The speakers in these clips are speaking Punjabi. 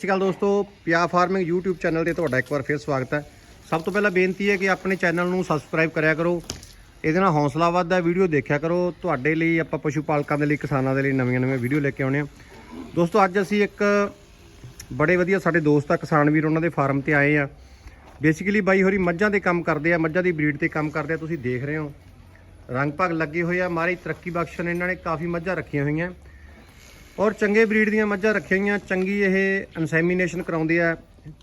ਸਤਿ ਸ਼੍ਰੀ ਅਕਾਲ ਦੋਸਤੋ, ਪਿਆ ਫਾਰਮਿੰਗ YouTube ਚੈਨਲ ਤੇ ਤੁਹਾਡਾ ਇੱਕ ਵਾਰ ਫਿਰ ਸਵਾਗਤ ਹੈ। ਸਭ ਤੋਂ ਪਹਿਲਾਂ ਬੇਨਤੀ ਹੈ ਕਿ ਆਪਣੇ ਚੈਨਲ ਨੂੰ ਸਬਸਕ੍ਰਾਈਬ ਕਰਿਆ ਕਰੋ। ਇਹਦੇ ਨਾਲ ਹੌਸਲਾ ਵੱਧਦਾ ਵੀਡੀਓ ਦੇਖਿਆ ਕਰੋ। ਤੁਹਾਡੇ ਲਈ, ਆਪਾਂ ਪਸ਼ੂ ਪਾਲਕਾਂ ਦੇ ਲਈ, ਕਿਸਾਨਾਂ ਦੇ ਲਈ ਨਵੀਆਂ ਨਵੀਆਂ ਵੀਡੀਓ ਲੈ ਕੇ ਆਉਣੇ ਆ ਦੋਸਤੋ, ਅੱਜ ਅਸੀਂ ਇੱਕ ਬੜੇ ਵਧੀਆ ਸਾਡੇ ਦੋਸਤ ਆ, ਕਿਸਾਨ ਵੀਰ, ਉਹਨਾਂ ਦੇ ਫਾਰਮ ਤੇ ਆਏ ਆ ਬੇਸਿਕਲੀ ਬਾਈ ਹੋਰੀ ਮੱਝਾਂ ਦੇ ਕੰਮ ਕਰਦੇ ਆ, ਮੱਝਾਂ ਦੀ ਬਰੀਡ ਤੇ ਕੰਮ ਕਰਦੇ ਆ, ਤੁਸੀਂ ਦੇਖ ਰਹੇ ਹੋ। ਰੰਗ ਭਾਗ ਲੱਗੇ ਹੋਏ ਆ ਮਾਰੀ ਤਰੱਕੀ ਬਖਸ਼ਣ ਇਹਨਾਂ ਨੇ ਕਾਫੀ ਮੱਝਾਂ ਰੱਖੀਆਂ ਹੋਈਆਂ। ਔਰ ਚੰਗੇ ਬਰੀਡ ਦੀਆਂ ਮੱਝਾਂ ਰੱਖੀਆਂ ਹੋਈਆਂ, ਚੰਗੀ ਇਹ ਇਨਸੈਮੀਨੇਸ਼ਨ ਕਰਾਉਂਦੇ ਆ,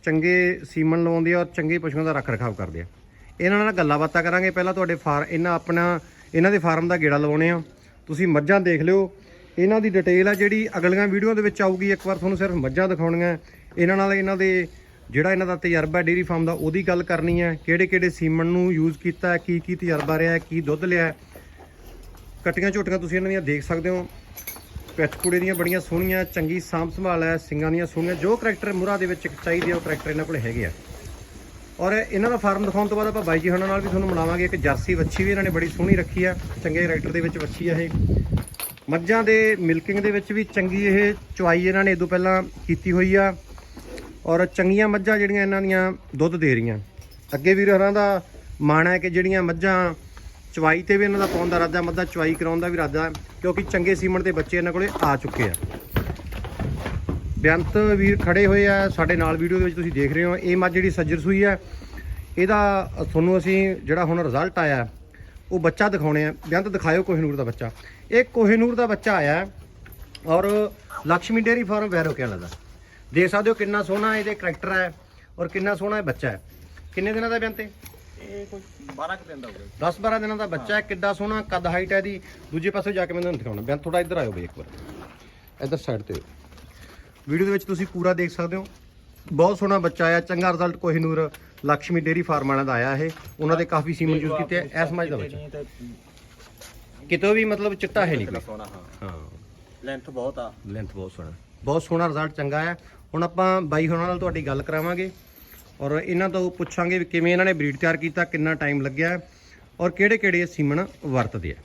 ਚੰਗੇ ਸੀਮਨ ਲਵਾਉਂਦੇ ਆ ਔਰ ਚੰਗੇ ਪਸ਼ੂਆਂ ਦਾ ਰੱਖ ਰਖਾਵ ਕਰਦੇ ਆ। ਇਹਨਾਂ ਨਾਲ ਗੱਲਾਂ ਬਾਤਾਂ ਕਰਾਂਗੇ। ਪਹਿਲਾਂ ਤੁਹਾਡੇ ਫਾਰ, ਇਹਨਾਂ ਆਪਣਾ, ਇਹਨਾਂ ਦੇ ਫਾਰਮ ਦਾ ਗੇੜਾ ਲਵਾਉਣੇ ਆ। ਤੁਸੀਂ ਮੱਝਾਂ ਦੇਖ ਲਿਓ। ਇਹਨਾਂ ਦੀ ਡਿਟੇਲ ਆ ਜਿਹੜੀ ਅਗਲੀਆਂ ਵੀਡੀਓ ਦੇ ਵਿੱਚ ਆਊਗੀ। ਇੱਕ ਵਾਰ ਤੁਹਾਨੂੰ ਸਿਰਫ ਮੱਝਾਂ ਦਿਖਾਉਣੀਆਂ। ਇਹਨਾਂ ਨਾਲ ਇਹਨਾਂ ਦੇ ਜਿਹੜਾ ਇਹਨਾਂ ਦਾ ਤਜਰਬਾ ਡੇਰੀ ਫਾਰਮ ਦਾ, ਉਹਦੀ ਗੱਲ ਕਰਨੀ ਹੈ ਕਿਹੜੇ ਕਿਹੜੇ ਸੀਮਨ ਨੂੰ ਯੂਜ਼ ਕੀਤਾ ਕੀ ਕੀ ਤਜਰਬਾ ਰਿਹਾ, ਕੀ ਦੁੱਧ ਲਿਆ। ਹੈ ਕਟੀਆਂ ਝੋਟੀਆਂ ਤੁਸੀਂ ਇਹਨਾਂ ਦੀਆਂ ਦੇਖ ਸਕਦੇ ਹੋ। ਪਿੱਠ ਕੁੜੇ ਦੀਆਂ ਬੜੀਆਂ ਸੋਹਣੀਆਂ, ਚੰਗੀ ਸਾਂਭ ਸੰਭਾਲ ਹੈ, ਸਿੰਗਾਂ ਦੀਆਂ ਸੋਹਣੀਆਂ, ਜੋ ਕਰੈਕਟਰ ਮੁਰਾ ਦੇ ਵਿੱਚ ਚਾਹੀਦੇ ਆ, ਉਹ ਕਰੈਕਟਰ ਇਹਨਾਂ ਕੋਲ ਹੈਗੇ ਆ। ਔਰ ਇਹਨਾਂ ਦਾ ਫਾਰਮ ਦਿਖਾਉਣ ਤੋਂ ਬਾਅਦ ਆਪਾਂ ਬਾਈ ਜੀ ਹੁਣਾਂ ਨਾਲ ਵੀ ਤੁਹਾਨੂੰ ਮਿਲਾਵਾਂਗੇ, ਇੱਕ ਜਰਸੀ ਵੱਛੀ ਵੀ ਇਹਨਾਂ ਨੇ ਬੜੀ ਸੋਹਣੀ ਰੱਖੀ ਆ, ਚੰਗੇ ਕਰੈਕਟਰ ਦੇ ਵਿੱਚ ਵੱਛੀ ਆ ਇਹ। ਮੱਝਾਂ ਦੇ ਮਿਲਕਿੰਗ ਦੇ ਵਿੱਚ ਵੀ ਚੰਗੀ ਇਹ ਚੁਆਈ ਇਹਨਾਂ ਨੇ ਇਦੋਂ ਪਹਿਲਾਂ ਕੀਤੀ ਹੋਈ ਆ। ਔਰ ਚੰਗੀਆਂ ਮੱਝਾਂ ਜਿਹੜੀਆਂ ਇਹਨਾਂ ਦੀਆਂ ਦੁੱਧ ਦੇ ਰਹੀਆਂ। ਅੱਗੇ ਵੀਰ ਹਰਾਂ ਦਾ ਮਾਣ ਹੈ ਕਿ ਜਿਹੜੀਆਂ ਮੱਝਾਂ ਚਵਾਈ ਤੇ ਵੀ ਇਹਨਾਂ ਦਾ ਪਾਉਣ ਦਾ ਇਰਾਦਾ ਮੱਝਾਂ ਚਵਾਈ ਕਰਾਉਣ ਦਾ ਵੀ ਇਰਾਦਾ, ਕਿਉਂਕਿ ਚੰਗੇ ਸੀਮਨ ਦੇ ਬੱਚੇ ਇਹਨਾਂ ਕੋਲੇ ਆ ਚੁੱਕੇ ਆ। ਬੇਅੰਤ ਵੀਰ ਖੜੇ ਹੋਏ ਆ ਸਾਡੇ ਨਾਲ ਵੀਡੀਓ ਦੇ ਵਿੱਚ ਤੁਸੀਂ ਦੇਖ ਰਹੇ ਹੋ। ਇਹ ਮੱਝ ਜਿਹੜੀ ਸੱਜਰ ਸੂਈ ਆ, ਇਹਦਾ ਤੁਹਾਨੂੰ ਅਸੀਂ ਜਿਹੜਾ ਹੁਣ ਰਿਜ਼ਲਟ ਆਇਆ, ਉਹ ਬੱਚਾ ਦਿਖਾਉਣੇ ਆ। ਬੇਅੰਤ, ਦਿਖਾਇਓ ਕੋਹਿਨੂਰ ਦਾ ਬੱਚਾ। ਇਹ ਕੋਹਿਨੂਰ ਦਾ ਬੱਚਾ ਆਇਆ ਔਰ ਲక్ష్ਮੀ ਡੇਰੀ ਫਾਰਮ ਵੈਰੋ ਕਿਆ ਲੱਗਦਾ ਦੇਖ ਸਕਦੇ ਹੋ ਕਿੰਨਾ ਸੋਹਣਾ ਇਹਦੇ ਕਰੈਕਟਰ ਹੈ ਔਰ ਕਿੰਨਾ ਸੋਹਣਾ ਇਹ ਬੱਚਾ ਹੈ। ਕਿੰਨੇ ਦਿਨਾਂ ਦਾ ਬੇਅੰਤ ਹੈ ਇਹ ਕੋਈ 12 ਕੁ ਦਿਨ ਦਾ ਹੋ ਗਿਆ। 10 12 ਦਿਨਾਂ ਦਾ ਬੱਚਾ ਹੈ ਕਿੱਡਾ ਸੋਹਣਾ ਕੱਦ ਹਾਈਟ ਹੈ ਦੀ ਦੂਜੇ ਪਾਸੇ ਜਾ ਕੇ ਮੈਂ ਤੁਹਾਨੂੰ ਦਿਖਾਉਣਾ। ਬੈਂ ਥੋੜਾ ਇੱਧਰ ਆਇਓ ਬਈ ਇੱਕ ਵਾਰ। ਇੱਧਰ ਸਾਈਡ ਤੇ। ਵੀਡੀਓ ਦੇ ਵਿੱਚ ਤੁਸੀਂ ਪੂਰਾ ਦੇਖ ਸਕਦੇ ਹੋ। ਬਹੁਤ ਸੋਹਣਾ ਬੱਚਾ ਆਇਆ ਚੰਗਾ result Kohinoor Lakshmi dairy farm ਵਾਲਿਆਂ ਦਾ ਆਇਆ ਇਹ। ਉਹਨਾਂ ਦੇ ਕਾਫੀ ਸੀਮਨ ਯੂਜ਼ ਕੀਤੇ ਆ ਇਸ ਮੱਝ ਦਾ ਬੱਚਾ। ਕਿਤੋਂ ਵੀ ਮਤਲਬ ਚਿੱਟਾ ਹੈ ਨਹੀਂ ਕੋਈ। ਸੋਨਾ ਹਾਂ। ਹਾਂ। ਲੈਂਥ ਬਹੁਤ ਆ। ਲੈਂਥ ਬਹੁਤ ਸੋਹਣਾ। ਬਹੁਤ ਸੋਹਣਾ ਰਿਜ਼ਲਟ ਚੰਗਾ ਹੈ ਹੁਣ ਆਪਾਂ ਬਾਈ ਹੋਰਾਂ ਨਾਲ ਤੁਹਾਡੀ ਗੱਲ ਕਰਾਵਾਂਗੇ। ਔਰ ਇਹਨਾਂ ਤੋਂ ਪੁੱਛਾਂਗੇ ਵੀ ਕਿਵੇਂ ਇਹਨਾਂ ਨੇ ਬਰੀਡ ਤਿਆਰ ਕੀਤਾ ਕਿੰਨਾ ਟਾਈਮ ਲੱਗਿਆ ਔਰ ਕਿਹੜੇ ਕਿਹੜੇ ਸੀਮਨ ਵਰਤਦੇ ਆ।